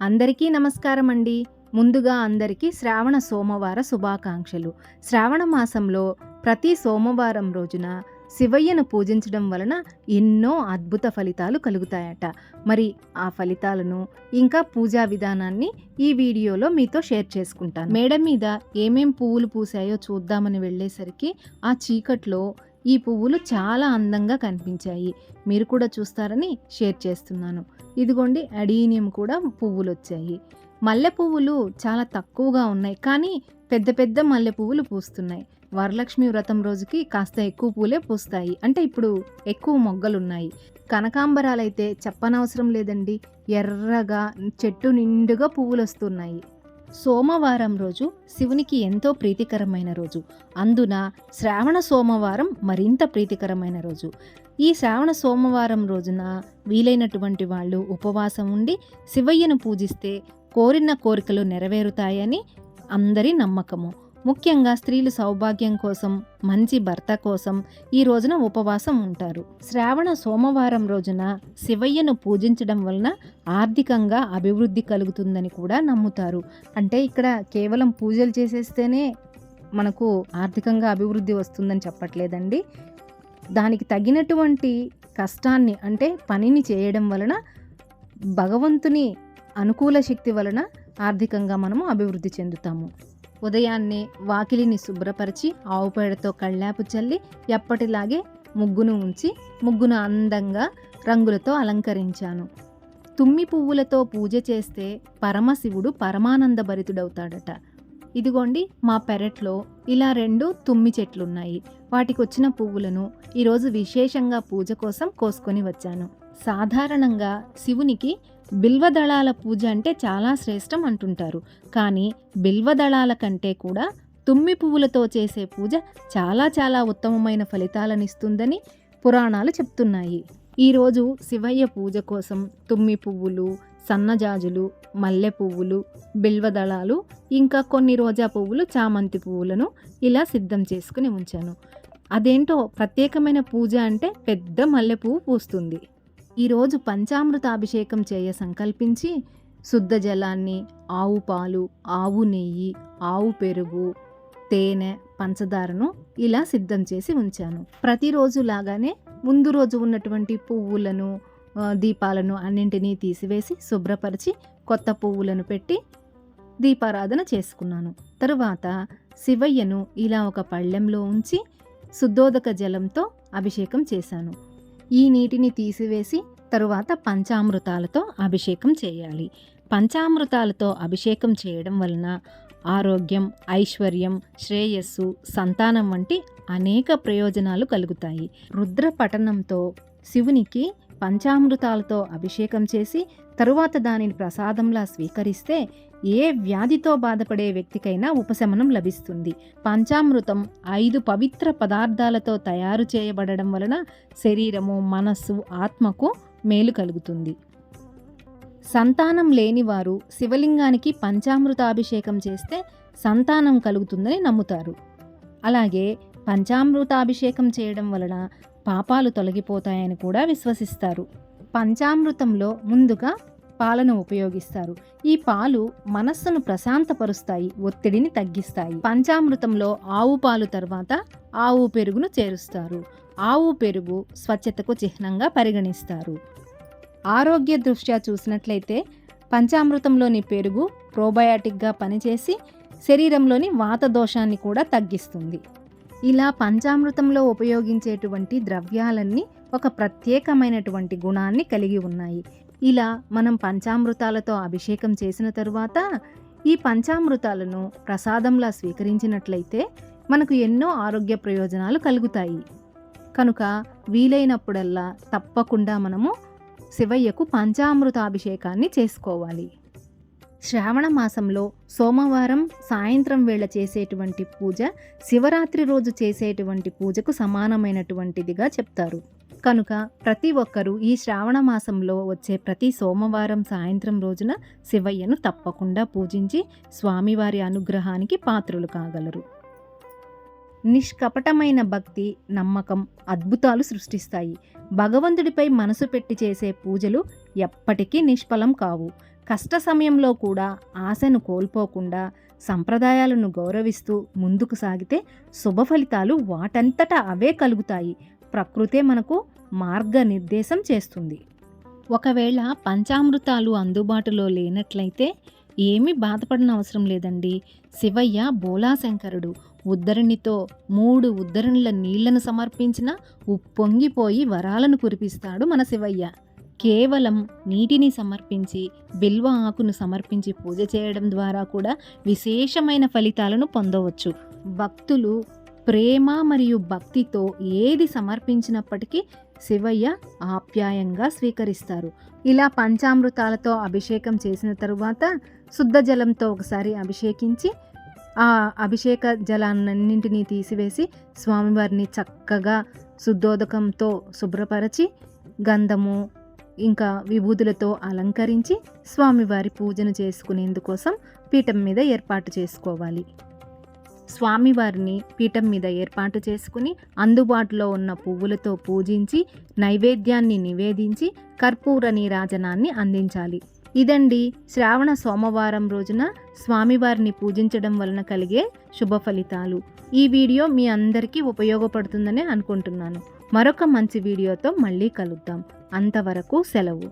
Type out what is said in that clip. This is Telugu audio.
అందరికీ నమస్కారం అండి ముందుగా అందరికీ శ్రావణ సోమవార శుభాకాంక్షలు. శ్రావణ మాసంలో ప్రతి సోమవారం రోజున శివయ్యను పూజించడం వలన ఎన్నో అద్భుత ఫలితాలు కలుగుతాయట. మరి ఆ ఫలితాలను ఇంకా పూజా విధానాన్ని ఈ వీడియోలో మీతో షేర్ చేసుకుంటాను. మేడ మీద ఏమేం పువ్వులు పూసాయో చూద్దామని వెళ్ళేసరికి ఆ చీకట్లో ఈ పువ్వులు చాలా అందంగా కనిపించాయి. మీరు కూడా చూస్తారని షేర్ చేస్తున్నాను. ఇదిగోండి అడీనియం కూడా పువ్వులు వచ్చాయి మల్లె పువ్వులు చాలా తక్కువగా ఉన్నాయి కానీ పెద్ద పెద్ద మల్లె పువ్వులు పూస్తున్నాయి. వరలక్ష్మి వ్రతం రోజుకి కాస్త ఎక్కువ పూలే పూస్తాయి. అంటే ఇప్పుడు ఎక్కువ మొగ్గలున్నాయి. కనకాంబరాలైతే చెప్పనవసరం లేదండి. ఎర్రగా చెట్టు నిండుగా పువ్వులు వస్తున్నాయి సోమవారం రోజు శివునికి ఎంతో ప్రీతికరమైన రోజు. అందున శ్రావణ సోమవారం మరింత ప్రీతికరమైన రోజు. ఈ శ్రావణ సోమవారం రోజున వీలైనటువంటి వాళ్ళు ఉపవాసం ఉండి శివయ్యను పూజిస్తే కోరిన కోరికలు నెరవేరుతాయని అందరి నమ్మకము. ముఖ్యంగా స్త్రీలు సౌభాగ్యం కోసం మంచి భర్త కోసం ఈ రోజున ఉపవాసం ఉంటారు. శ్రావణ సోమవారం రోజున శివయ్యను పూజించడం వలన ఆర్థికంగా అభివృద్ధి కలుగుతుందని కూడా నమ్ముతారు. అంటే ఇక్కడ కేవలం పూజలు చేసేస్తేనే మనకు ఆర్థికంగా అభివృద్ధి వస్తుందని చెప్పట్లేదండి. దానికి తగినటువంటి కష్టాన్ని అంటే పనిని చేయడం వలన భగవంతుని అనుకూల శక్తి వలన ఆర్థికంగా మనము అభివృద్ధి చెందుతాము. ఉదయాన్నే వాకిలిని శుభ్రపరిచి ఆవు పేడతో కళ్ళాపు చల్లి ఎప్పటిలాగే ముగ్గును ఉంచి ముగ్గును అందంగా రంగులతో అలంకరించాను. తుమ్మి పువ్వులతో పూజ చేస్తే పరమశివుడు పరమానంద భరితుడవుతాడట. ఇదిగోండి మా పెరట్లో ఇలా రెండు తుమ్మి చెట్లున్నాయి. వాటికి వచ్చిన పువ్వులను ఈరోజు విశేషంగా పూజ కోసం కోసుకొని వచ్చాను. సాధారణంగా శివునికి బిల్వదళాల పూజ అంటే చాలా శ్రేష్టం అంటుంటారు. కానీ బిల్వదళాల కంటే కూడా తుమ్మి పువ్వులతో చేసే పూజ చాలా చాలా ఉత్తమమైన ఫలితాలనిస్తుందని పురాణాలు చెప్తున్నాయి. ఈరోజు శివయ్య పూజ కోసం తుమ్మి పువ్వులు సన్నజాజులు మల్లె పువ్వులు బిల్వదళాలు ఇంకా కొన్ని రోజా పువ్వులు చామంతి పువ్వులను ఇలా సిద్ధం చేసుకుని ఉంచాను. అదేంటో ప్రత్యేకమైన పూజ అంటే పెద్ద మల్లె పువ్వు పూస్తుంది. ఈరోజు పంచామృతాభిషేకం చేయ సంకల్పించి శుద్ధ జలాన్ని ఆవు పాలు ఆవు నెయ్యి ఆవు పెరుగు తేనె పంచదారను ఇలా సిద్ధం చేసి ఉంచాను. ప్రతిరోజు లాగానే ముందు రోజు ఉన్నటువంటి పువ్వులను దీపాలను అన్నింటినీ తీసివేసి శుభ్రపరిచి కొత్త పువ్వులను పెట్టి దీపారాధన చేసుకున్నాను. తరువాత శివయ్యను ఇలా ఒక పళ్ళెంలో ఉంచి శుద్ధోదక జలంతో అభిషేకం చేశాను. ఈ నీటిని తీసివేసి తరువాత పంచామృతాలతో అభిషేకం చేయాలి. పంచామృతాలతో అభిషేకం చేయడం వలన ఆరోగ్యం ఐశ్వర్యం శ్రేయస్సు సంతానం వంటి అనేక ప్రయోజనాలు కలుగుతాయి. రుద్ర పఠనంతో శివునికి పంచామృతాలతో అభిషేకం చేసి తరువాత దానిని ప్రసాదంలా స్వీకరిస్తే ఏ వ్యాధితో బాధపడే వ్యక్తికైనా ఉపశమనం లభిస్తుంది. పంచామృతం ఐదు పవిత్ర పదార్థాలతో తయారు చేయబడడం వలన శరీరము మనస్సు ఆత్మకు మేలు కలుగుతుంది. సంతానం లేనివారు శివలింగానికి పంచామృతాభిషేకం చేస్తే సంతానం కలుగుతుందని నమ్ముతారు. అలాగే పంచామృతాభిషేకం చేయడం వలన పాపాలు తొలగిపోతాయని కూడా విశ్వసిస్తారు. పంచామృతంలో ముందుగా పాలను ఉపయోగిస్తారు. ఈ పాలు మనస్సును ప్రశాంతపరుస్తాయి ఒత్తిడిని తగ్గిస్తాయి. పంచామృతంలో ఆవు పాలు తర్వాత ఆవు పెరుగును చేరుస్తారు. ఆవు పెరుగు స్వచ్ఛతకు చిహ్నంగా పరిగణిస్తారు. ఆరోగ్య దృష్ట్యా చూసినట్లయితే పంచామృతంలోని పెరుగు ప్రోబయాటిక్గా పనిచేసి శరీరంలోని వాత దోషాన్ని కూడా తగ్గిస్తుంది. ఇలా పంచామృతంలో ఉపయోగించేటువంటి ద్రవ్యాలన్నీ ఒక ప్రత్యేకమైనటువంటి గుణాన్ని కలిగి ఉన్నాయి. ఇలా మనం పంచామృతాలతో అభిషేకం చేసిన తరువాత ఈ పంచామృతాలను ప్రసాదంలా స్వీకరించినట్లయితే మనకు ఎన్నో ఆరోగ్య ప్రయోజనాలు కలుగుతాయి. కనుక వీలైనప్పుడల్లా తప్పకుండా మనము శివయ్యకు పంచామృతాభిషేకాన్ని చేసుకోవాలి. శ్రావణ మాసంలో సోమవారం సాయంత్రం వేళ చేసేటువంటి పూజ శివరాత్రి రోజు చేసేటువంటి పూజకు సమానమైనటువంటిదిగా చెప్తారు. కనుక ప్రతి ఒక్కరూ ఈ శ్రావణ మాసంలో వచ్చే ప్రతి సోమవారం సాయంత్రం రోజున శివయ్యను తప్పకుండా పూజించి స్వామివారి అనుగ్రహానికి పాత్రులు కాగలరు. నిష్కపటమైన భక్తి నమ్మకం అద్భుతాలు సృష్టిస్తాయి. భగవంతుడిపై మనసు పెట్టి చేసే పూజలు ఎప్పటికీ నిష్ఫలం కావు. కష్ట సమయంలో కూడా ఆశను కోల్పోకుండా సంప్రదాయాలను గౌరవిస్తూ ముందుకు సాగితే శుభ ఫలితాలు వాటంతటా అవే కలుగుతాయి. ప్రకృతే మనకు మార్గనిర్దేశం చేస్తుంది. ఒకవేళ పంచామృతాలు అందుబాటులో లేనట్లయితే ఏమీ బాధపడిన అవసరం లేదండి. శివయ్య బోలాశంకరుడు ఉద్ధరణితో మూడు ఉద్ధరణుల నీళ్ళను సమర్పించిన ఉప్పొంగిపోయి వరాలను కురిపిస్తాడు మన శివయ్య. కేవలం నీటిని సమర్పించి బిల్వ ఆకును సమర్పించి పూజ చేయడం ద్వారా కూడా విశేషమైన ఫలితాలను పొందవచ్చు. భక్తులు ప్రేమ మరియు భక్తితో ఏది సమర్పించినప్పటికీ శివయ్య ఆప్యాయంగా స్వీకరిస్తారు. ఇలా పంచామృతాలతో అభిషేకం చేసిన తరువాత శుద్ధ జలంతో ఒకసారి అభిషేకించి ఆ అభిషేక జలాన్నింటినీ తీసివేసి స్వామివారిని చక్కగా శుద్ధోదకంతో శుభ్రపరచి గంధము ఇంకా విభూతులతో అలంకరించి స్వామివారి పూజను చేసుకునేందుకోసం పీఠం మీద ఏర్పాటు చేసుకోవాలి. స్వామివారిని పీఠం మీద ఏర్పాటు చేసుకుని అందుబాటులో ఉన్న పువ్వులతో పూజించి నైవేద్యాన్ని నివేదించి కర్పూర నీరాజనాన్ని అందించాలి. ఇదండి శ్రావణ సోమవారం రోజున స్వామివారిని పూజించడం వలన కలిగే శుభ ఫలితాలు ఈ వీడియో మీ అందరికీ ఉపయోగపడుతుందని అనుకుంటున్నాను. మరొక మంచి వీడియోతో మళ్ళీ కలుద్దాం. అంతవరకు సెలవు.